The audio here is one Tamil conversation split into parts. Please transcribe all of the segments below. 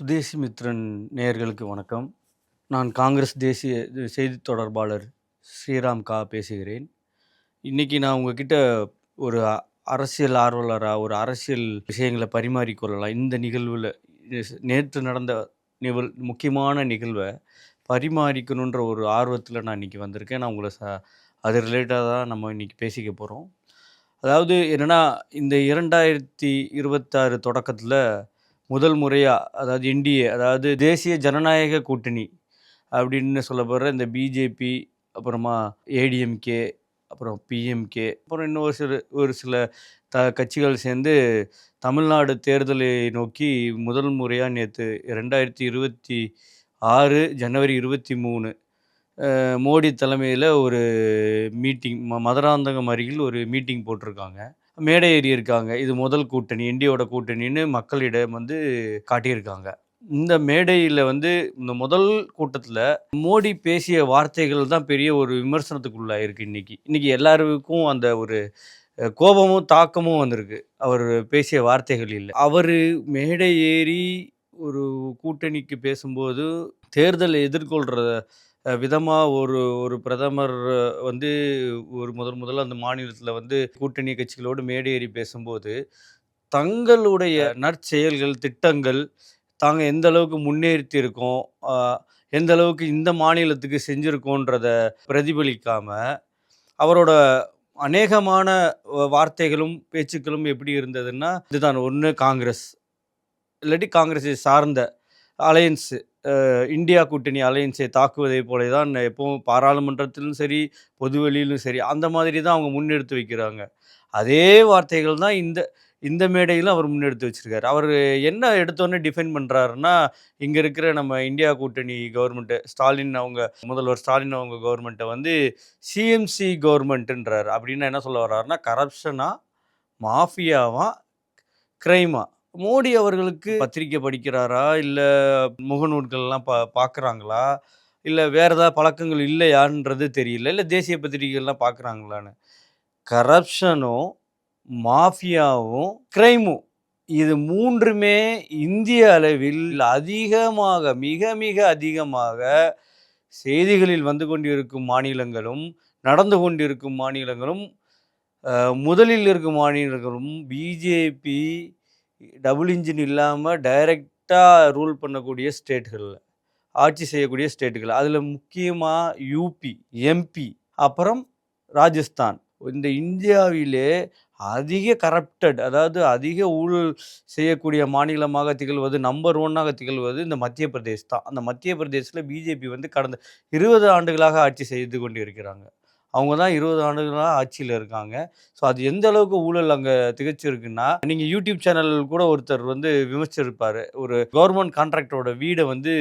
சுதேசி மித்ரன் நேயர்களுக்கு வணக்கம். நான் காங்கிரஸ் தேசிய செய்தி தொடர்பாளர் ஸ்ரீராம் கா பேசுகிறேன். இன்றைக்கி நான் உங்ககிட்ட ஒரு அரசியல் ஆர்வலராக ஒரு அரசியல் விஷயங்களை பரிமாறிக்கொள்ளலாம் இந்த நிகழ்வில் நேற்று நடந்த நிகழ் முக்கியமான நிகழ்வை பரிமாறிக்கணுன்ற ஒரு ஆர்வத்தில் நான் இன்றைக்கி வந்திருக்கேன். நான் உங்களை ச அது ரிலேட்டாக தான் நம்ம இன்றைக்கி பேசிக்க போகிறோம் அதாவது என்னென்னா இந்த இரண்டாயிரத்தி இருபத்தாறு தொடக்கத்தில் முதல் முறையாக அதாவது என்டிஏ அதாவது தேசிய ஜனநாயக கூட்டணி அப்படின்னு சொல்லப்படுற இந்த பிஜேபி அப்புறமா ஏடிஎம்கே அப்புறம் பிஎம்கே அப்புறம் இன்னும் ஒரு சில ஒரு சில த கட்சிகள் சேர்ந்து தமிழ்நாடு தேர்தலை நோக்கி முதல் முறையாக நேற்று ரெண்டாயிரத்தி இருபத்தி ஆறு ஜனவரி இருபத்தி மூணு மோடி தலைமையில் ஒரு மீட்டிங் ம மதுராந்தகம் அருகில் ஒரு மீட்டிங் போட்டிருக்காங்க. மேடை ஏறி இருக்காங்க இது முதல் கூட்டணி இந்தியாவோட கூட்டணின்னு மக்களிடம் வந்து காட்டியிருக்காங்க. இந்த மேடையில் வந்து இந்த முதல் கூட்டத்தில் மோடி பேசிய வார்த்தைகள் தான் பெரிய ஒரு விமர்சனத்துக்குள்ளாயிருக்கு இன்னைக்கு. இன்றைக்கி எல்லாருக்கும் அந்த ஒரு கோபமும் தாக்கமும் வந்திருக்கு. அவர் பேசிய வார்த்தைகள் இல்லை. அவர் மேடை ஏறி ஒரு கூட்டணிக்கு பேசும்போது தேர்தலை எதிர்கொள்கிற விதமாக ஒரு ஒரு பிரதமர் வந்து ஒரு முதல் முதல்ல அந்த மாநிலத்தில் வந்து கூட்டணி கட்சிகளோடு மேடை ஏறி பேசும்போது தங்களுடைய நற்செயல்கள் திட்டங்கள் தாங்க எந்த அளவுக்கு முன்னேற்றி இருக்கோம் எந்த அளவுக்கு இந்த மாநிலத்துக்கு செஞ்சுருக்கோன்றத பிரதிபலிக்காம அவரோட அநேகமான வார்த்தைகளும் பேச்சுக்களும் எப்படி இருந்ததுன்னா இதுதான் ஒன்று காங்கிரஸ். இல்லாட்டி காங்கிரஸை சார்ந்த அலையன்ஸு. இந்தியா கூட்டணி அலையன்ஸை தாக்குவதை போல தான் எப்பவும் பாராளுமன்றத்திலும் சரி பொதுவெளியிலும் சரி அந்த மாதிரி தான் அவங்க முன்னெடுத்து வைக்கிறாங்க. அதே வார்த்தைகள் தான் இந்த இந்த மேடையிலும் அவர் முன்னெடுத்து வச்சுருக்காரு. அவர் என்ன எடுத்தோன்னே டிஃபைன் பண்ணுறாருன்னா இங்கே இருக்கிற நம்ம இந்தியா கூட்டணி கவர்மெண்ட்டு ஸ்டாலின் அவங்க முதல்வர் ஸ்டாலின் அவங்க கவர்மெண்ட்டை வந்து சிஎம்சி கவர்மெண்ட்டுன்றார் அப்படின்னா என்ன சொல்ல வர்றாருன்னா கரப்ஷனாக மாஃபியாவாக க்ரைமாக மோடி அவர்களுக்கு பத்திரிக்கை படிக்கிறாரா? இல்லை முகநூல்கள்லாம் பா பார்க்குறாங்களா இல்லை வேறு ஏதாவது பழக்கங்கள் இல்லையான்றது தெரியல. இல்லை தேசிய பத்திரிகைகள்லாம் பார்க்குறாங்களான்னு கரப்ஷனும் மாஃபியாவும் கிரைமும் இது மூன்றுமே இந்திய அளவில் அதிகமாக மிக மிக அதிகமாக செய்திகளில் வந்து கொண்டிருக்கும் மாநிலங்களும் நடந்து கொண்டிருக்கும் மாநிலங்களும் முதலில் இருக்கும் மாநிலங்களும் பிஜேபி டபுள் இன்ஜின் இல்லாமல் டைரெக்டாக ரூல் பண்ணக்கூடிய ஸ்டேட்டுகளில் ஆட்சி செய்யக்கூடிய ஸ்டேட்டுகள் அதில் முக்கியமாக யூபி எம்பி அப்புறம் ராஜஸ்தான். இந்த இந்தியாவிலே அதிக கரப்டட் அதாவது அதிக ஊழல் செய்யக்கூடிய மாநிலமாக திகழ்வது நம்பர் ஒன்னாக திகழ்வது இந்த மத்திய பிரதேஷ் தான். அந்த மத்திய பிரதேசத்தில் பிஜேபி வந்து கடந்த இருபது ஆண்டுகளாக ஆட்சி செய்து கொண்டு இருக்கிறாங்க அவங்க தான் இருபது ஆண்டுகளாக ஆட்சியில் இருக்காங்க. ஸோ அது எந்த அளவுக்கு ஊழல் அங்கே திகச்சிருக்குன்னா நீங்கள் யூடியூப் சேனல் கூட ஒருத்தர் வந்து விமர்சிச்சிருப்பார். ஒரு கவர்மெண்ட் கான்ட்ராக்டரோட வீடை வந்து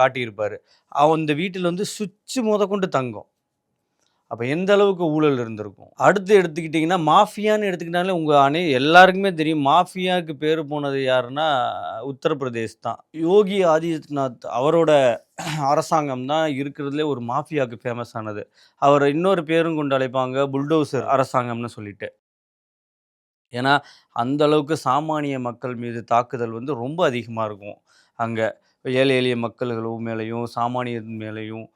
காட்டியிருப்பார். அவன் அந்த வீட்டில் வந்து சுவிட்சு முதற்கொண்டு தங்கும். அப்போ எந்த அளவுக்கு ஊழல் இருந்திருக்கும்? அடுத்து எடுத்துக்கிட்டிங்கன்னா மாஃபியான்னு எடுத்துக்கிட்டாலே உங்கள் அணை எல்லாருக்குமே தெரியும். மாஃபியாவுக்கு பேர் போனது யாருன்னா உத்தரப்பிரதேஷ் தான். யோகி ஆதித்யநாத் அவரோட அரசாங்கம் தான் இருக்கிறதுலே ஒரு மாஃபியாவுக்கு ஃபேமஸ் ஆனது. அவர் இன்னொரு பேரும் கொண்டு அழைப்பாங்க புல்டோசர் அரசாங்கம்னு சொல்லிட்டு. ஏன்னா அந்த அளவுக்கு சாமானிய மக்கள் மீது தாக்குதல் வந்து ரொம்ப அதிகமாக இருக்கும். அங்கே ஏழை எளிய மக்கள்களும் மேலேயும் சாமானியர் மேலேயும்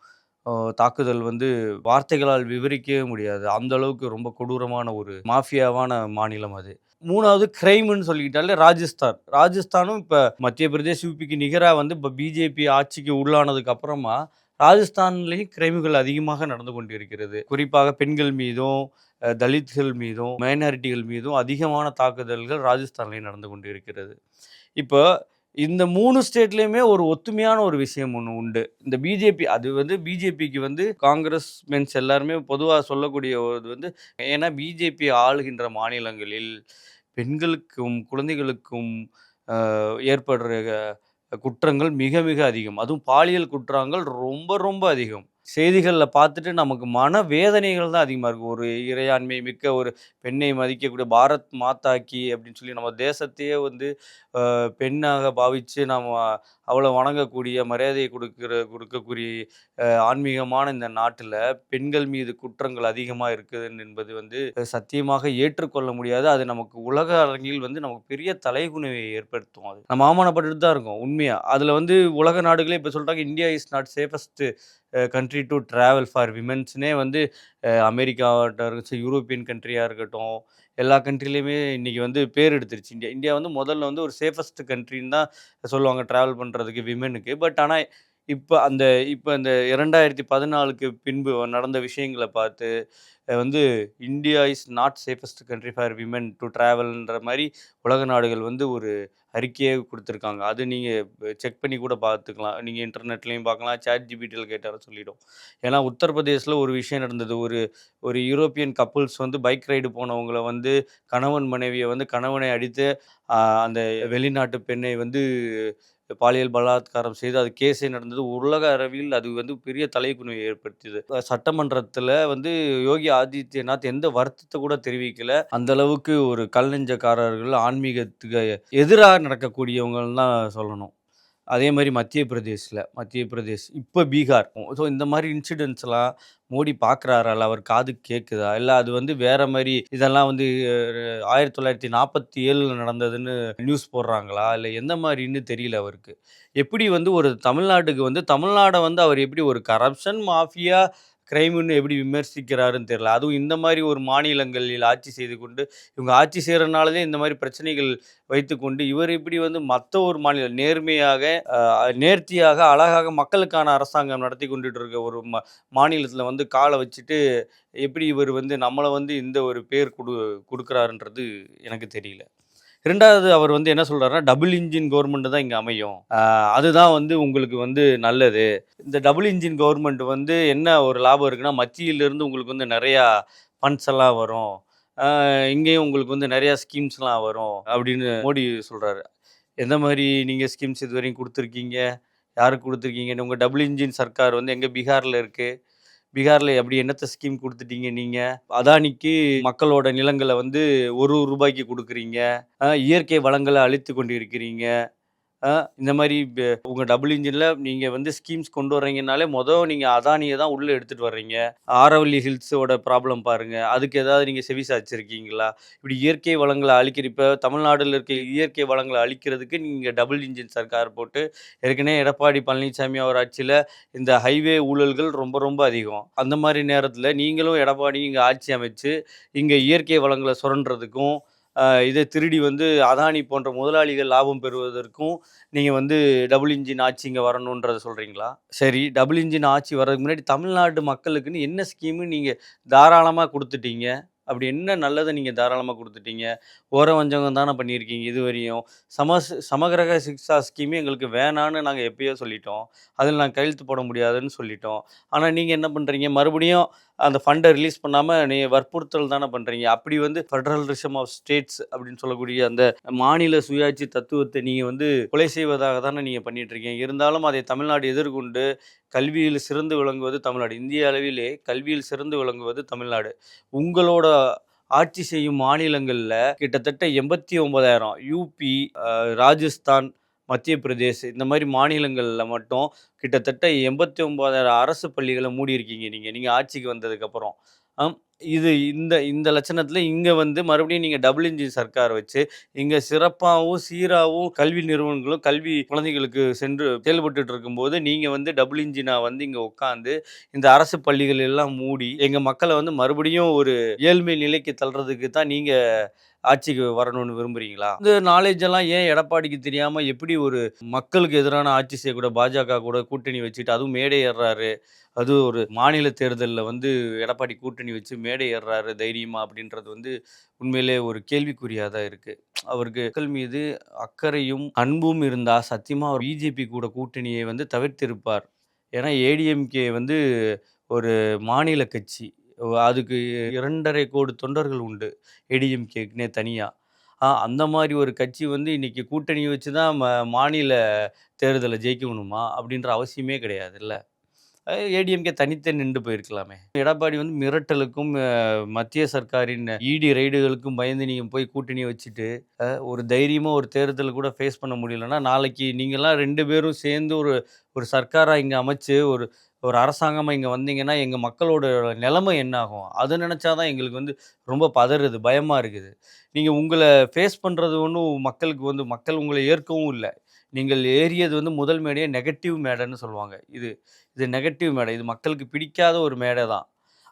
தாக்குதல் வந்து வார்த்தைகளால் விவரிக்கவே முடியாது. அந்த அளவுக்கு ரொம்ப கொடூரமான ஒரு மாஃபியாவான மாநிலம் அது. மூணாவது கிரைம்னு சொல்லிக்கிட்டாலே ராஜஸ்தான். ராஜஸ்தானும் இப்போ மத்திய பிரதேஷ் யூபிக்கு நிகராக வந்து இப்போ பிஜேபி ஆட்சிக்கு உள்ளானதுக்கு அப்புறமா ராஜஸ்தான்லேயும் கிரைம்கள் அதிகமாக நடந்து கொண்டிருக்கிறது. குறிப்பாக பெண்கள் மீதும் தலித்கள் மீதும் மைனாரிட்டிகள் மீதும் அதிகமான தாக்குதல்கள் ராஜஸ்தான்லேயும் நடந்து கொண்டு இருக்கிறது இப்போ இந்த மூணு ஸ்டேட்லேயுமே ஒரு ஒத்துமையான ஒரு விஷயம் ஒன்று உண்டு. இந்த பிஜேபி அது வந்து பிஜேபிக்கு வந்து காங்கிரஸ் மென்ஸ் எல்லாருமே பொதுவாக சொல்லக்கூடிய ஒரு வந்து ஏன்னா பிஜேபி ஆளுகின்ற மாநிலங்களில் பெண்களுக்கும் குழந்தைகளுக்கும் ஏற்படுற குற்றங்கள் மிக மிக அதிகம். அதுவும் பாலியல் குற்றங்கள் ரொம்ப ரொம்ப அதிகம். செய்திகளில் பார்த்துட்டு நமக்கு மன வேதனைகள் தான் அதிகமாக இருக்கும். ஒரு இறையாண்மை மிக்க ஒரு பெண்ணை மதிக்கக்கூடிய பாரத் மாதாக்கி அப்படின்னு சொல்லி நம்ம தேசத்தையே வந்து பெண்ணாக பாவித்து நம்ம அவ்வளோ வணங்கக்கூடிய மரியாதையை கொடுக்குற கொடுக்கக்கூடிய ஆன்மீகமான இந்த நாட்டில் பெண்கள் மீது குற்றங்கள் அதிகமாக இருக்குது என்பது வந்து சத்தியமாக ஏற்றுக்கொள்ள முடியாது. அது நமக்கு உலக அரங்கில் வந்து நமக்கு பெரிய தலைகுனிவை ஏற்படுத்தும் அது. நம்ம அவமானப்பட்டுட்டு தான் இருக்கோம் உண்மையாக அதில் வந்து உலக நாடுகளே இப்போ சொல்கிறாங்க India is not safest country. To travel for விமென்ஸ்னே வந்து அஹ், இருக்கட்டும் யூரோப்பியன் கண்ட்ரியாக இருக்கட்டும் எல்லா கண்ட்ரிலையுமே இன்றைக்கி வந்து பேர் எடுத்துருச்சு. இந்தியா இந்தியா வந்து முதல்ல வந்து ஒரு சேஃபஸ்ட் கண்ட்ரின்னு தான் சொல்லுவாங்க ட்ராவல் பண்ணுறதுக்கு விமெனுக்கு பட் ஆனால் இப்போ அந்த இப்போ அந்த இரண்டாயிரத்தி பதினாலுக்கு பின்பு நடந்த விஷயங்களை பார்த்து வந்து India is not safest country for women to ட்ராவல்ன்ற மாதிரி உலக நாடுகள் வந்து ஒரு அறிக்கையே கொடுத்துருக்காங்க. அது நீங்கள் செக் பண்ணி கூட பார்த்துக்கலாம். நீங்கள் இன்டர்நெட்லேயும் பார்க்கலாம். சாட் ஜிபிடியில் கேட்டாலும் சொல்லிவிடும் ஏன்னா உத்தரப்பிரதேசில் ஒரு விஷயம் நடந்தது. ஒரு ஒரு யூரோப்பியன் கப்புள்ஸ் வந்து பைக் ரைடு போனவங்கள வந்து கணவன் மனைவியை வந்து கணவனை அடித்து அந்த வெளிநாட்டு பெண்ணை வந்து பாலியல் பலாத்காரம் செய்து அது கேஸே நடந்தது. உலக அளவில் அது வந்து பெரிய தலைக்குனிவை ஏற்படுத்தியது. சட்டமன்றத்தில் வந்து யோகி ஆதித்யநாத் எந்த வருத்தத்தை கூட தெரிவிக்கல. அந்த அளவுக்கு ஒரு கல்நெஞ்சக்காரர்கள் ஆன்மீகத்துக்கு எதிராக நடக்கக்கூடியவங்கன்னு தான் சொல்லணும். அதே மாதிரி மத்திய பிரதேசில் மத்திய பிரதேஷ் இப்போ பீகார். ஸோ இந்த மாதிரி இன்சிடென்ட்ஸ்லாம் மோடி பார்க்குறாரால அவர் காது கேட்குதா இல்லை அது வந்து வேற மாதிரி இதெல்லாம் வந்து ஆயிரத்தி தொள்ளாயிரத்தி நாற்பத்தி ஏழில் நடந்ததுன்னு நியூஸ் போடுறாங்களா? இல்லை எந்த மாதிரின்னு தெரியல அவருக்கு. எப்படி வந்து ஒரு தமிழ்நாட்டுக்கு வந்து தமிழ்நாடை வந்து அவர் எப்படி ஒரு கரப்ஷன் மாஃபியா கிரைம்னு எப்படி விமர்சிக்கிறாருன்னு தெரியல. அதுவும் இந்த மாதிரி ஒரு மாநிலங்களில் ஆட்சி செய்து கொண்டு இவங்க ஆட்சி செய்கிறனாலதே இந்த மாதிரி பிரச்சனைகள் வைத்துக்கொண்டு இவர் இப்படி வந்து மற்ற ஒரு மாநிலம் நேர்மையாக நேர்த்தியாக அழகாக மக்களுக்கான அரசாங்கம் நடத்தி கொண்டுட்டு இருக்க ஒரு ம மாநிலத்தில் வந்து காலை வச்சுட்டு எப்படி இவர் வந்து நம்மளை வந்து இந்த ஒரு பேர் கொடு கொடுக்குறாருன்றது எனக்கு தெரியல. இரண்டாவது அவர் வந்து என்ன சொல்கிறாருன்னா டபுள் இன்ஜின் கவர்மெண்ட் தான் இங்கே அமையும். அதுதான் வந்து உங்களுக்கு வந்து நல்லது. இந்த டபுள் இன்ஜின் கவர்மெண்ட் வந்து என்ன ஒரு லாபம் இருக்குன்னா மத்தியிலிருந்து உங்களுக்கு வந்து நிறையா ஃபண்ட்ஸ் எல்லாம் வரும். இங்கேயும் உங்களுக்கு வந்து நிறையா ஸ்கீம்ஸ்லாம் வரும் அப்படின்னு மோடி சொல்கிறாரு எந்த மாதிரி நீங்கள் ஸ்கீம்ஸ் இது வரையும் கொடுத்துருக்கீங்க? யாருக்கு கொடுத்துருக்கீங்க உங்கள் டபுள் இன்ஜின் சர்க்கார் வந்து எங்கே பீகாரில் இருக்குது பீகாரில் எப்படி என்னத்த ஸ்கீம் கொடுத்துட்டீங்க நீங்கள் அதானிக்கு மக்களோட நிலங்களை வந்து ஒரு ரூபாய்க்கு கொடுக்குறீங்க. இயற்கை வளங்களை அழித்து கொண்டு இருக்கிறீங்க இந்த மாதிரி உங்கள் டபுள் இன்ஜினில் நீங்கள் வந்து ஸ்கீம்ஸ் கொண்டு வர்றீங்கனாலே மொதல் நீங்கள் அதானியை தான் உள்ளே எடுத்துகிட்டு வர்றீங்க. ஆரவல்லி ஹில்ஸோட ப்ராப்ளம் பாருங்கள் அதுக்கு ஏதாவது நீங்கள் செவி சாய்ச்சிருக்கீங்களா? இப்படி இயற்கை வளங்களை அழிக்கிற இப்போ இருக்க இயற்கை வளங்களை அழிக்கிறதுக்கு நீங்கள் டபுள் இன்ஜின் சர்க்கார் போட்டு ஏற்கனவே எடப்பாடி பழனிசாமி அவர் ஆட்சியில் இந்த ஹைவே ஊழல்கள் ரொம்ப ரொம்ப அதிகம். அந்த மாதிரி நேரத்தில் நீங்களும் எடப்பாடி இங்கே ஆட்சி அமைச்சு இங்கே இயற்கை வளங்களை சுரண்டுறதுக்கும் இதை திருடி வந்து அதானி போன்ற முதலாளிகள் லாபம் பெறுவதற்கும் நீங்கள் வந்து டபுள் இன்ஜின் ஆட்சி இங்கே வரணுன்றதை சொல்கிறீங்களா சரி டபுள் இன்ஜின் ஆட்சி வர்றதுக்கு முன்னாடி தமிழ்நாட்டு மக்களுக்குன்னு என்ன ஸ்கீமு நீங்கள் தாராளமாக கொடுத்துட்டீங்க. அப்படி என்ன நல்லதை நீங்கள் தாராளமாக கொடுத்துட்டீங்க? ஓர வஞ்சகம் தானே பண்ணியிருக்கீங்க இது வரையும் சம சமகிரக சிக்ஷா ஸ்கீமே எங்களுக்கு வேணான்னு நாங்கள் எப்பயோ சொல்லிட்டோம். அதில் நாங்கள் கையெழுத்து போட முடியாதுன்னு சொல்லிட்டோம். ஆனால் நீங்கள் என்ன பண்ணுறீங்க மறுபடியும் அந்த ஃபண்டை ரிலீஸ் பண்ணாமல் நீ வற்புறுத்தல் தானே பண்ணுறீங்க அப்படி வந்து ஃபெடரல் ரிசம் ஆஃப் ஸ்டேட்ஸ் அப்படின்னு சொல்லக்கூடிய அந்த மாநில சுயாட்சி தத்துவத்தை நீங்கள் வந்து கொலை செய்வதாக தானே நீங்கள் பண்ணிட்டு இருக்கீங்க இருந்தாலும் அதை தமிழ்நாடு எதிர்கொண்டு கல்வியில் சிறந்து விளங்குவது தமிழ்நாடு. இந்திய அளவிலே கல்வியில் சிறந்து விளங்குவது தமிழ்நாடு. உங்களோட ஆட்சி செய்யும் மாநிலங்களில் கிட்டத்தட்ட எண்பத்தி ஒன்பதாயிரம். யூபி ராஜஸ்தான் மத்திய பிரதேஷ் இந்த மாதிரி மாநிலங்களில் மட்டும் கிட்டத்தட்ட எண்பத்தி ஒன்பதாயிரம் அரசு பள்ளிகளை மூடி இருக்கீங்க நீங்கள் நீங்கள் ஆட்சிக்கு வந்ததுக்கப்புறம். இது இந்த இந்த லட்சணத்தில் இங்கே வந்து மறுபடியும் நீங்கள் டபுள் இன்ஜின் சர்க்கார் வச்சு இங்கே சிறப்பாகவும் சீராகவும் கல்வி நிறுவனங்களும் கல்வி குழந்தைகளுக்கு சென்று செயல்பட்டுட்டு இருக்கும்போது நீங்கள் வந்து டபுள் இன்ஜினாக வந்து இங்கே உட்காந்து இந்த அரசு பள்ளிகள் எல்லாம் மூடி எங்கள் மக்களை வந்து மறுபடியும் ஒரு ஏழ்மை நிலைக்கு தள்ளுறதுக்கு தான் நீங்கள் ஆட்சிக்கு வரணும்னு விரும்புறீங்களா? இந்த நாலேஜ் எல்லாம் ஏன் எடப்பாடிக்கு தெரியாம எப்படி ஒரு மக்களுக்கு எதிரான ஆட்சி செய்யக்கூட பாஜக கூட கூட்டணி வச்சுட்டு அதுவும் மேடை ஏறுறாரு அது ஒரு மாநில தேர்தலில் வந்து எடப்பாடி கூட்டணி வச்சு மேடை ஏறுறாரு தைரியமா அப்படின்றது வந்து உண்மையிலே ஒரு கேள்விக்குறியாக தான் இருக்குது அவருக்கு மக்கள் மீது அக்கறையும் அன்பும் இருந்தால் சத்தியமாக அவர் பிஜேபி கூட கூட்டணியை வந்து தவிர்த்திருப்பார். ஏன்னா ஏடிஎம்கே வந்து ஒரு மாநில கட்சி. அதுக்கு இரண்டரை கோடி தொண்டர்கள் உண்டு. ஏடிஎம்கேக்குனே தனியாக அந்த மாதிரி ஒரு கட்சி வந்து இன்னைக்கு கூட்டணி வச்சு தான் ம மாநில தேர்தலை ஜெயிக்கணுமா அப்படின்ற அவசியமே கிடையாது இல்லை ஏடிஎம்கே தனித்தே நின்று போயிருக்கலாமே. எடப்பாடி வந்து மிரட்டலுக்கும் மத்திய சர்க்காரின் இடி ரைடுகளுக்கும் பயந்து நீங்கள் போய் கூட்டணி வச்சுட்டு ஒரு தைரியமாக ஒரு தேர்தல் கூட ஃபேஸ் பண்ண முடியலன்னா நாளைக்கு நீங்கள்லாம் ரெண்டு பேரும் சேர்ந்து ஒரு ஒரு சர்க்காராக இங்கே அமைச்சு ஒரு ஒரு அரசாங்கமாக இங்கே வந்தீங்கன்னா எங்கள் மக்களோட நிலைமை என்ன ஆகும் அதை நினச்சாதான் எங்களுக்கு வந்து ரொம்ப பதறுது பயமாக இருக்குது. நீங்கள் உங்களை ஃபேஸ் பண்ணுறது ஒன்றும் மக்களுக்கு வந்து மக்கள் உங்களை ஏற்கவும் இல்லை. நீங்கள் ஏறியது வந்து முதல் மேடையே நெகட்டிவ் மேடைன்னு சொல்லுவாங்க. இது இது நெகட்டிவ் மேடை. இது மக்களுக்கு பிடிக்காத ஒரு மேடை தான்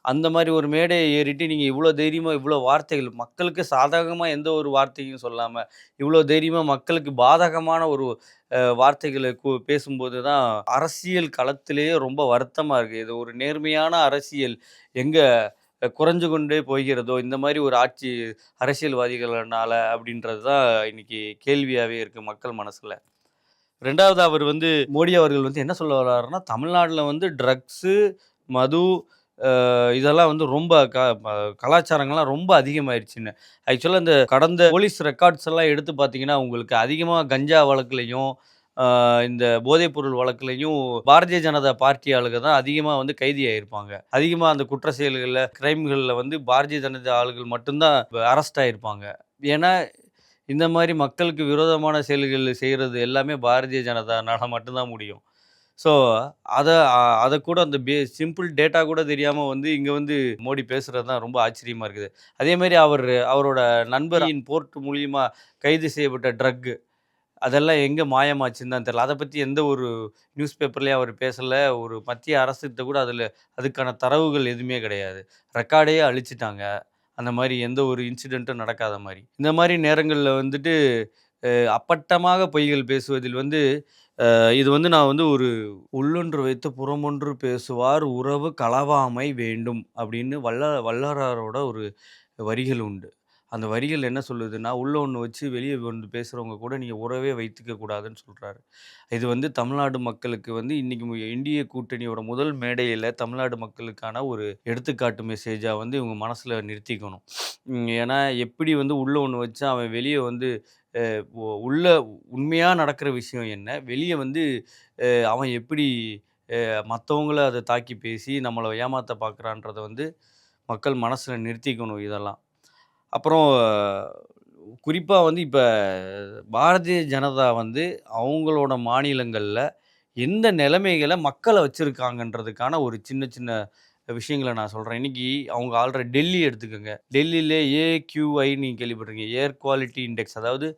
அந்த மாதிரி ஒரு மேடையை ஏறிட்டு நீங்கள் இவ்வளோ தைரியமாக இவ்வளோ வார்த்தைகள் மக்களுக்கு சாதகமாக எந்த ஒரு வார்த்தையும் சொல்லாமல் இவ்வளோ தைரியமாக மக்களுக்கு பாதகமான ஒரு வார்த்தைகளை கு- பேசும்போது தான் அரசியல் களத்திலேயே ரொம்ப வருத்தமாக இருக்குது இது ஒரு நேர்மையான அரசியல். எங்கே குறைஞ்சு கொண்டே போகிறதோ இந்த மாதிரி ஒரு ஆட்சி அரசியல்வாதிகளால் அப்படின்றது தான் இன்னைக்கு கேள்வியாகவே இருக்குது மக்கள் மனசில். ரெண்டாவது அவர் வந்து மோடி அவர்கள் வந்து என்ன சொல்ல வர்றாருன்னா தமிழ்நாட்டில் வந்து ட்ரக்ஸு மது இதெல்லாம் வந்து ரொம்ப க கலாச்சாரங்கள்லாம் ரொம்ப அதிகமாயிருச்சுன்னு ஆக்சுவலாக இந்த கடந்த போலீஸ் ரெக்கார்ட்ஸ் எல்லாம் எடுத்து பார்த்தீங்கன்னா உங்களுக்கு அதிகமாக கஞ்சா வழக்குலையும் இந்த போதைப்பொருள் வழக்குலையும் பாரதிய ஜனதா பார்ட்டி ஆளுக தான் அதிகமாக வந்து கைதியாயிருப்பாங்க. அதிகமாக அந்த குற்ற செயல்களில் கிரைம்களில் வந்து பாரதிய ஜனதா ஆளுகள் மட்டும்தான் அரெஸ்ட் ஆகிருப்பாங்க ஏன்னா இந்த மாதிரி மக்களுக்கு விரோதமான செயல்கள் செய்கிறது எல்லாமே பாரதிய ஜனதானால் மட்டும்தான் முடியும். ஸோ அதை அதை கூட அந்த பே சிம்பிள் டேட்டா கூட தெரியாமல் வந்து இங்கே வந்து மோடி பேசுகிறது தான் ரொம்ப ஆச்சரியமாக இருக்குது. அதே மாதிரி அவர் அவரோட நண்பரின் போர்ட் மூலியமாக கைது செய்யப்பட்ட ட்ரக்கு அதெல்லாம் எங்கே மாயமாச்சுன்னு தான் தெரியல. அதை பற்றி எந்த ஒரு நியூஸ் பேப்பர்லேயும் அவர் பேசலை. ஒரு மத்திய அரசுகிட்ட கூட அதில் அதுக்கான தரவுகள் எதுவுமே கிடையாது. ரெக்கார்டையே அழிச்சிட்டாங்க. அந்த மாதிரி எந்த ஒரு இன்சிடெண்ட்டும் நடக்காத மாதிரி இந்த மாதிரி நேரங்களில் வந்துட்டு அப்பட்டமாக பொய்கள் பேசுவதில் வந்து அஹ், இது வந்து நான் வந்து ஒரு உள்ளொன்று வைத்து புறமொன்று பேசுவார் உறவு களவாமை வேண்டும் அப்படின்னு வல்ல வல்லாராரோட ஒரு வரிகள் உண்டு. அந்த வரிகள் என்ன சொல்லுதுன்னா உள்ள ஒன்று வச்சு வெளியே ஒன்று பேசுகிறவங்க கூட நீங்கள் உறவே வைத்துக்க கூடாதுன்னு சொல்கிறாரு இது வந்து தமிழ்நாடு மக்களுக்கு வந்து இன்றைக்கி மு- இந்திய கூட்டணியோட முதல் மேடையில் தமிழ்நாடு மக்களுக்கான ஒரு எடுத்துக்காட்டு மெசேஜாக வந்து இவங்க மனசில் நிறுத்திக்கணும். ஏன்னா எப்படி வந்து உள்ளே ஒன்று வச்சு அவன் வெளியே வந்து உள்ள உண்மையாக நடக்கிற விஷயம் என்ன? வெளியே வந்து அவன் எப்படி மற்றவங்கள அதை தாக்கி பேசி நம்மளை ஏமாற்ற பார்க்குறான்றத வந்து மக்கள் மனசில் நிறுத்திக்கணும் இதெல்லாம். அப்புறம் குறிப்பாக வந்து இப்போ பாரதிய ஜனதா வந்து அவங்களோட மாநிலங்களில் எந்த நிலைமைகளை மக்களை வச்சுருக்காங்கன்றதுக்கான ஒரு சின்ன சின்ன விஷயங்களை நான் சொல்கிறேன் இன்னைக்கு அவங்க ஆல்ரெடி டெல்லி எடுத்துக்கோங்க. டெல்லியிலே ஏக்யூஐ நீங்கள் கேள்விப்பட்டிருக்கீங்க. ஏர் குவாலிட்டி இண்டெக்ஸ் அதாவது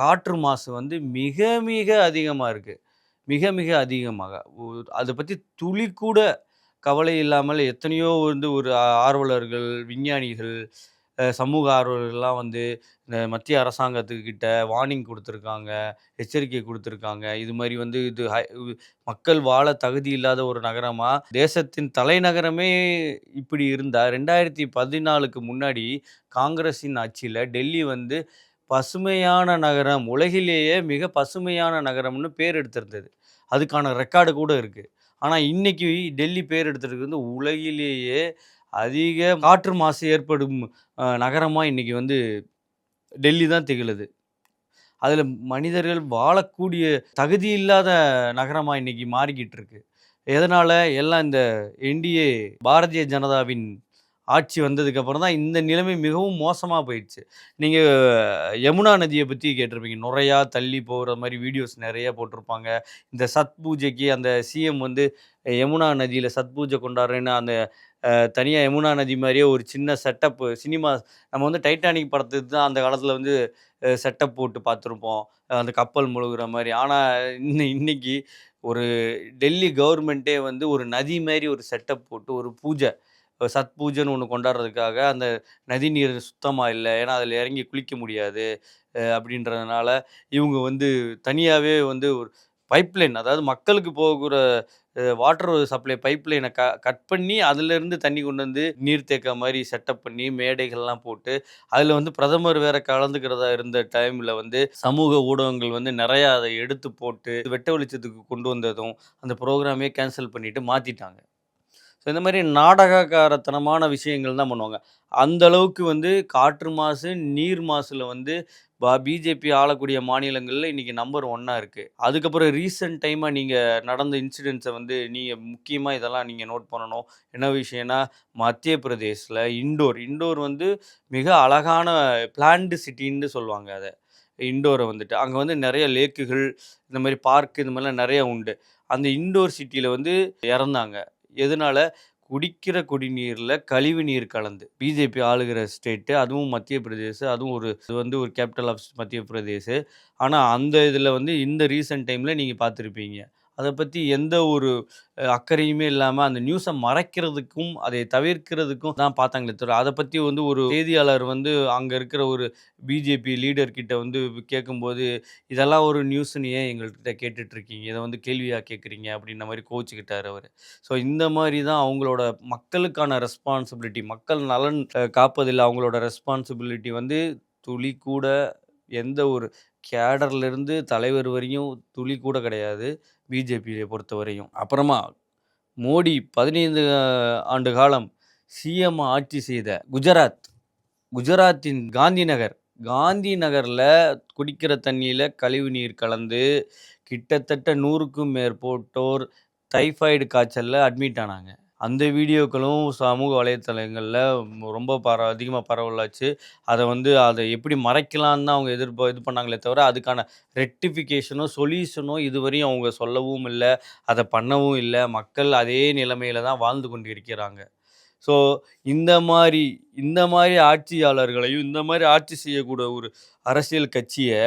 காற்று மாசு வந்து மிக மிக அதிகமாக இருக்குது மிக மிக அதிகமாக. அதை பற்றி துளி கூட கவலை இல்லாமல் எத்தனையோ வந்து ஒரு ஆர்வலர்கள் விஞ்ஞானிகள் சமூக ஆர்வலர்கள்லாம் வந்து இந்த மத்திய அரசாங்கத்துக்கிட்ட வார்னிங் கொடுத்துருக்காங்க எச்சரிக்கை கொடுத்துருக்காங்க. இது மாதிரி வந்து இது ஹை- மக்கள் வாழ தகுதி இல்லாத ஒரு நகரமாக தேசத்தின் தலைநகரமே இப்படி இருந்தால் ரெண்டாயிரத்தி பதினாலுக்கு முன்னாடி காங்கிரஸின் ஆட்சியில் டெல்லி வந்து பசுமையான நகரம் உலகிலேயே மிக பசுமையான நகரம்னு பேர் எடுத்திருந்தது. அதுக்கான ரெக்கார்டு கூட இருக்குது ஆனால் இன்றைக்கி டெல்லி பேர் எடுத்துருக்கு வந்து உலகிலேயே அதிக காற்று மாசு ஏற்படும் நகரமாக இன்னைக்கு வந்து டெல்லி தான் திகழுது. அதில் மனிதர்கள் வாழக்கூடிய தகுதி இல்லாத நகரமாக இன்னைக்கு மாறிக்கிட்டு இருக்கு. எதனால்? எல்லாம் இந்த என்டிஏ பாரதிய ஜனதாவின் ஆட்சி வந்ததுக்கு அப்புறம் தான் இந்த நிலைமை மிகவும் மோசமாக போயிடுச்சு. நீங்கள் யமுனா நதியை பற்றி கேட்டிருப்பீங்க. நிறையா தள்ளி போகிற மாதிரி வீடியோஸ் நிறைய போட்டிருப்பாங்க. இந்த சத் பூஜைக்கு அந்த சிஎம் வந்து யமுனா நதியில் சத் பூஜை கொண்டாடுறேன்னு அந்த தனியாக யமுனா நதி மாதிரியே ஒரு சின்ன செட்டப் சினிமா நம்ம வந்து டைட்டானிக் படத்துக்கு தான் அந்த காலத்தில் வந்து செட்டப் போட்டு பார்த்துருப்போம். அந்த கப்பல் முழுகிற மாதிரி ஆனால் இன்னும் இன்னைக்கு ஒரு டெல்லி கவர்மெண்ட்டே வந்து ஒரு நதி மாதிரி ஒரு செட்டப் போட்டு ஒரு பூஜை சத் பூஜைன்னு ஒன்று கொண்டாடுறதுக்காக அந்த நதி நீர் சுத்தமாக இல்லை. ஏன்னா அதில் இறங்கி குளிக்க முடியாது அப்படின்றதுனால இவங்க வந்து தனியாகவே வந்து ஒரு பைப்லைன் அதாவது மக்களுக்கு போகிற வாட்டர் சப்ளை பைப்லைனை க கட் பண்ணி அதுலேருந்து தண்ணி கொண்டு வந்து நீர்த்தேக்க மாதிரி செட்டப் பண்ணி மேடைகள்லாம் போட்டு அதில் வந்து பிரதமர் வேற கலந்துக்கிறதா இருந்த டைமில் வந்து சமூக ஊடகங்கள் வந்து நிறையா அதை எடுத்து போட்டு வெட்ட வெளிச்சத்துக்கு கொண்டு வந்ததும் அந்த ப்ரோக்ராமே கேன்சல் பண்ணிவிட்டு மாற்றிட்டாங்க ஸோ இந்த மாதிரி நாடகக்காரத்தனமான விஷயங்கள் தான் பண்ணுவாங்க. அந்த அளவுக்கு வந்து காற்று மாசு நீர் மாசில் வந்து பா பிஜேபி ஆளக்கூடிய மாநிலங்களில் இன்றைக்கி நம்பர் ஒன்னாக இருக்குது அதுக்கப்புறம் ரீசெண்ட் டைமாக நீங்கள் நடந்த இன்சிடென்ட்ஸை வந்து நீங்கள் முக்கியமாக இதெல்லாம் நீங்கள் நோட் பண்ணணும். என்ன விஷயம்னா மத்திய பிரதேசில் இண்டோர் இண்டோர் வந்து மிக அழகான பிளான்டு சிட்டின்னு சொல்லுவாங்க அதை. இண்டோரை வந்துட்டு. அங்கே வந்து நிறைய லேக்குகள் இந்த மாதிரி பார்க் இந்த மாதிரிலாம் நிறைய உண்டு. அந்த இண்டோர் சிட்டியில் வந்து இறந்தாங்க. எதனால? குடிக்கிற குடிநீரில் கழிவு நீர் கலந்து. பிஜேபி ஆளுகிற ஸ்டேட்டு அதுவும் மத்திய பிரதேச அதுவும் ஒரு இது வந்து ஒரு கேபிட்டல் ஆஃப் மத்திய பிரதேச. ஆனால் அந்த இதில் வந்து இந்த ரீசெண்ட் டைமில் நீங்கள் பார்த்துருப்பீங்க அதை பற்றி எந்த ஒரு அக்கறையுமே இல்லாமல் அந்த நியூஸை மறைக்கிறதுக்கும் அதை தவிர்க்கிறதுக்கும் தான் பார்த்தாங்களே தவிர அதை பற்றி வந்து ஒரு செய்தியாளர் வந்து அங்கே இருக்கிற ஒரு பிஜேபி லீடர்கிட்ட வந்து கேட்கும்போது இதெல்லாம் ஒரு நியூஸ்னு ஏன் எங்கள்கிட்ட கேட்டுட்ருக்கீங்க? இதை வந்து கேள்வியாக கேட்குறீங்க? அப்படின்ற மாதிரி கோச்சிக்கிட்டார் அவர். ஸோ இந்த மாதிரி தான் அவங்களோட மக்களுக்கான ரெஸ்பான்சிபிலிட்டி மக்கள் நலன் காப்பதில் அவங்களோட ரெஸ்பான்சிபிலிட்டி வந்து துளி கூட எந்த ஒரு கேடர்லேருந்து தலைவர் வரையும் துளி கூட கிடையாது. பிஜேபியை பொறுத்த வரையும். அப்புறமா மோடி பதினைந்து ஆண்டு காலம் சிஎம் ஆட்சி செய்த குஜராத். குஜராத்தின் காந்தி நகர். காந்தி நகரில் குடிக்கிற தண்ணியில் கழிவு நீர் கலந்து கிட்டத்தட்ட நூறுக்கும் மேற்பட்டோர் டைஃபாய்டு காய்ச்சலில் அட்மிட் ஆனாங்க. அந்த வீடியோக்களும் சமூக வலைத்தளங்களில் ரொம்ப பர அதிகமாக பரவலாச்சு. அதை வந்து அதை எப்படி மறைக்கலான்னு தான் அவங்க எதிர்ப்பு இது பண்ணாங்களே தவிர அதுக்கான ரெக்டிஃபிகேஷனோ சொல்யூஷனோ இதுவரையும் அவங்க சொல்லவும் இல்லை அதை பண்ணவும் இல்லை. மக்கள் அதே நிலைமையில் தான் வாழ்ந்து கொண்டு இருக்கிறாங்க ஸோ இந்த மாதிரி இந்த மாதிரி ஆட்சியாளர்களையும் இந்த மாதிரி ஆட்சி செய்யக்கூடிய ஒரு அரசியல் கட்சியை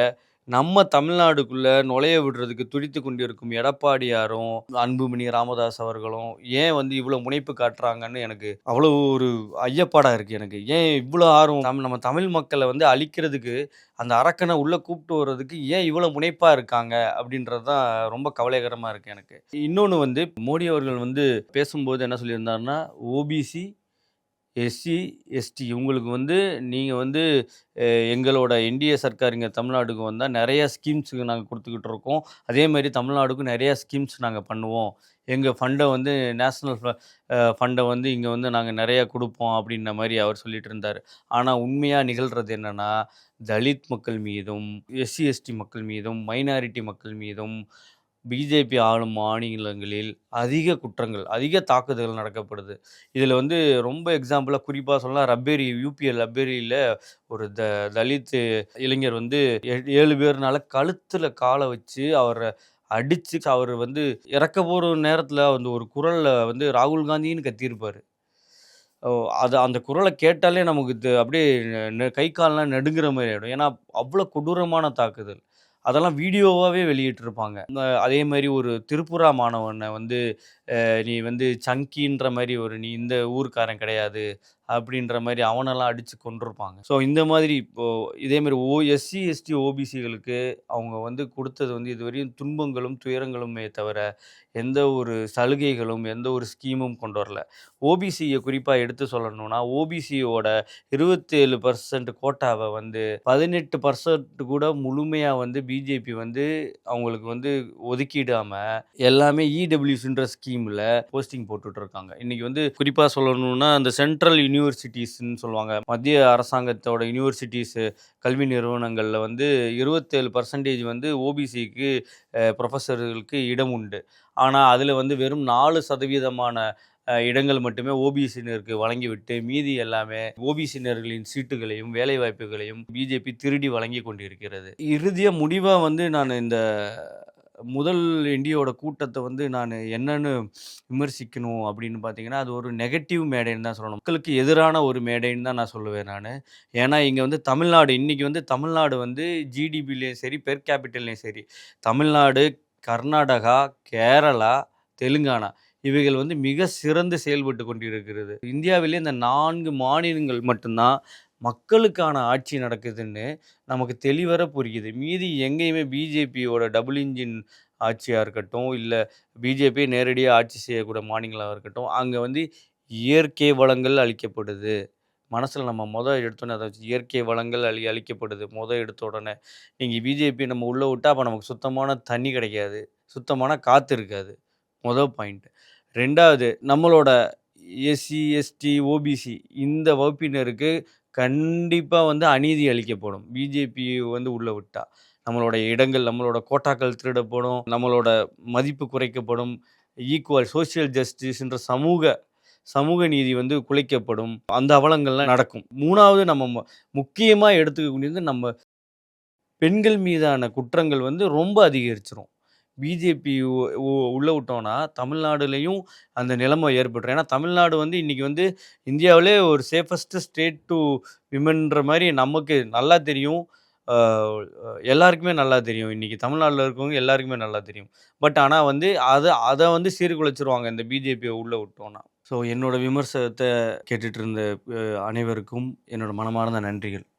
நம்ம தமிழ்நாடுக்குள்ள நுழைய விடுறதுக்கு துடித்து கொண்டிருக்கும் எடப்பாடியாரும் அன்புமணி ராமதாஸ் அவர்களும் ஏன் வந்து இவ்வளோ முனைப்பு காட்டுறாங்கன்னு எனக்கு அவ்வளோ ஒரு ஐயப்பாடாக இருக்குது எனக்கு. ஏன் இவ்வளோ ஆர்வம் நம்ம நம்ம தமிழ் மக்களை வந்து அழிக்கிறதுக்கு அந்த அரக்கனை உள்ளே கூப்பிட்டு வர்றதுக்கு ஏன் இவ்வளோ முனைப்பாக இருக்காங்க அப்படின்றது தான் ரொம்ப கவலைகரமாக இருக்குது எனக்கு. இன்னொன்று வந்து மோடி அவர்கள் வந்து பேசும்போது என்ன சொல்லியிருந்தாருன்னா ஓபிசி எஸ்சி எஸ்டி இவங்களுக்கு வந்து நீங்கள் வந்து எங்களோட என்டிஏ சர்க்கார் இங்கே தமிழ்நாடுக்கு வந்தால் நிறையா ஸ்கீம்ஸுக்கு நாங்கள் கொடுத்துக்கிட்டு இருக்கோம். அதே மாதிரி தமிழ்நாடுக்கும் நிறையா ஸ்கீம்ஸ் நாங்கள் பண்ணுவோம். எங்கள் ஃபண்டை வந்து நேஷ்னல் ஃபண்டை வந்து இங்கே வந்து நாங்கள் நிறையா கொடுப்போம் அப்படின்ற மாதிரி அவர் சொல்லிட்டு இருந்தார். ஆனால் உண்மையாக நிகழ்கிறது என்னென்னா தலித் மக்கள் மீதும் எஸ்சி எஸ்டி மக்கள் மீதும் மைனாரிட்டி மக்கள் மீதும் பிஜேபி ஆளும் மாநிலங்களில் அதிக குற்றங்கள் அதிக தாக்குதல்கள் நடக்கப்படுது. இதில் வந்து ரொம்ப எக்ஸாம்பிளாக குறிப்பாக சொல்லலாம் ரப்பேரி யூபிஎல் ரப்பேரியில் ஒரு த தலித் இளைஞர் வந்து ஏ- ஏழு பேர்னால கழுத்தில் காலை வச்சு அவரை அடித்து அவர் வந்து இறக்க போகிற நேரத்தில் வந்து ஒரு குரலில் வந்து ராகுல் காந்தின்னு கத்தியிருப்பார். ஓ அது அந்த குரலை கேட்டாலே நமக்கு அப்படியே கை கால்லாம் நடுங்கிற மாதிரி ஆகிடும் ஏன்னா அவ்வளோ கொடூரமான தாக்குதல். அதெல்லாம் வீடியோவாகவே வெளியிட்டிருப்பாங்க. இந்த- அதே மாதிரி ஒரு திருப்புரா மாணவனை வந்து நீ வந்து சங்கின்ற மாதிரி ஒரு நீ இந்த ஊர்க்காரன் கிடையாது. அப்படின்ற மாதிரி அவனெல்லாம் அடித்து கொண்டிருப்பாங்க ஸோ இந்த மாதிரி இப்போது இதே மாதிரி ஓ எஸ்சி எஸ்டி ஓபிசிகளுக்கு அவங்க வந்து கொடுத்தது வந்து இதுவரையும் துன்பங்களும் துயரங்களுமே தவிர எந்த ஒரு சலுகைகளும் எந்த ஒரு ஸ்கீமும் கொண்டு வரல. ஓபிசியை குறிப்பாக எடுத்து சொல்லணும்னா ஓபிசியோட இருபத்தேழு பர்சன்ட் கோட்டாவை வந்து பதினெட்டு பர்சன்ட் கூட முழுமையாக வந்து பிஜேபி வந்து அவங்களுக்கு வந்து ஒதுக்கிடாமல் எல்லாமே இடபிள்யூஸ்ன்ற ஸ்கீமில் போஸ்டிங் போட்டுட்ருக்காங்க. இன்றைக்கி வந்து குறிப்பாக சொல்லணும்னா அந்த சென்ட்ரல் யூனி யூனிவர்சிட்டிஸ்ன்னு சொல்லுவாங்க. மத்திய அரசாங்கத்தோட யூனிவர்சிட்டிஸ் கல்வி நிறுவனங்களில் வந்து இருபத்தேழு பர்சன்டேஜ் வந்து ஓபிசிக்கு ப்ரொஃபஸர்களுக்கு இடம் உண்டு. ஆனால் அதில் வந்து வெறும் நாலு சதவீதமான இடங்கள் மட்டுமே ஓபிசினருக்கு வழங்கிவிட்டு மீதி எல்லாமே ஓபிசினர்களின் சீட்டுகளையும் வேலைவாய்ப்புகளையும் பிஜேபி திருடி வழங்கி கொண்டிருக்கிறது. இறுதிய முடிவாக வந்து நான் இந்த முதல் இந்தியோட கூட்டத்தை வந்து நான் என்னன்னு விமர்சிக்கணும் அப்படின்னு பார்த்தீங்கன்னா அது ஒரு நெகட்டிவ் மேடைன்னு தான் சொல்லணும். மக்களுக்கு எதிரான ஒரு மேடைன்னு தான் நான் சொல்லுவேன் நான். ஏன்னா இங்கே வந்து தமிழ்நாடு இன்றைக்கி வந்து தமிழ்நாடு வந்து ஜிடிபிலையும் சரி பெர் கேபிட்டல்லையும் சரி தமிழ்நாடு கர்நாடகா கேரளா தெலுங்கானா இவைகள் வந்து மிக சிறந்து செயல்பட்டு கொண்டிருக்கிறது. இந்தியாவிலே இந்த நான்கு மாநிலங்கள் மட்டும்தான் மக்களுக்கான ஆட்சி நடக்குதுன்னு நமக்கு தெளிவர புரியுது. மீதி எங்கேயுமே பிஜேபியோட டபுள் இன்ஜின் ஆட்சியாக இருக்கட்டும் இல்லை பிஜேபி நேரடியாக ஆட்சி செய்யக்கூடிய மாநிலங்களாக இருக்கட்டும் அங்கே வந்து இயற்கை வளங்கள் அளிக்கப்படுது. மனசில் நம்ம மொதல் எடுத்தோன்னே அதை வச்சு இயற்கை வளங்கள் அழி அழிக்கப்படுது மொதல் எடுத்த உடனே நீங்கள் பிஜேபி நம்ம உள்ளே விட்டால் அப்போ நமக்கு சுத்தமான தண்ணி கிடைக்காது. சுத்தமான காற்று இருக்காது. மொதல் பாயிண்ட்டு ரெண்டாவது நம்மளோட எஸ்சி எஸ்டி ஓபிசி இந்த வகுப்பினருக்கு கண்டிப்பாக வந்து அநீதி அளிக்கப்படும். பிஜேபி வந்து உள்ளே விட்டா. நம்மளோட இடங்கள் நம்மளோட கோட்டாக்கள் திருடப்படும். நம்மளோட மதிப்பு குறைக்கப்படும். ஈக்குவல் சோஷியல் ஜஸ்டிஸ்ன்ற சமூக சமூக நீதி வந்து குலைக்கப்படும். அந்த அவலங்கள்லாம் நடக்கும். மூணாவது நம்ம முக்கியமாக எடுத்துக்கக்கூடியது நம்ம பெண்கள் மீதான குற்றங்கள் வந்து ரொம்ப அதிகரிச்சிரும். பிஜேபி உள்ளே விட்டோன்னா தமிழ்நாடுலேயும் அந்த நிலைமை ஏற்பட்டுரும். ஏன்னா தமிழ்நாடு வந்து இன்றைக்கி வந்து இந்தியாவிலே ஒரு சேஃபஸ்ட்டு ஸ்டேட் டு விமன்ற மாதிரி நமக்கு நல்லா தெரியும். எல்லாருக்குமே நல்லா தெரியும். இன்றைக்கி தமிழ்நாட்டில் இருக்கவங்க எல்லாருக்குமே நல்லா தெரியும். பட் ஆனால் வந்து அதை அதை வந்து சீர்குலைச்சிருவாங்க இந்த பிஜேபியை உள்ளே விட்டோன்னா ஸோ என்னோடய விமர்சனத்தை கேட்டுட்டு இருந்த அனைவருக்கும் என்னோடய மனமார்ந்த நன்றிகள்.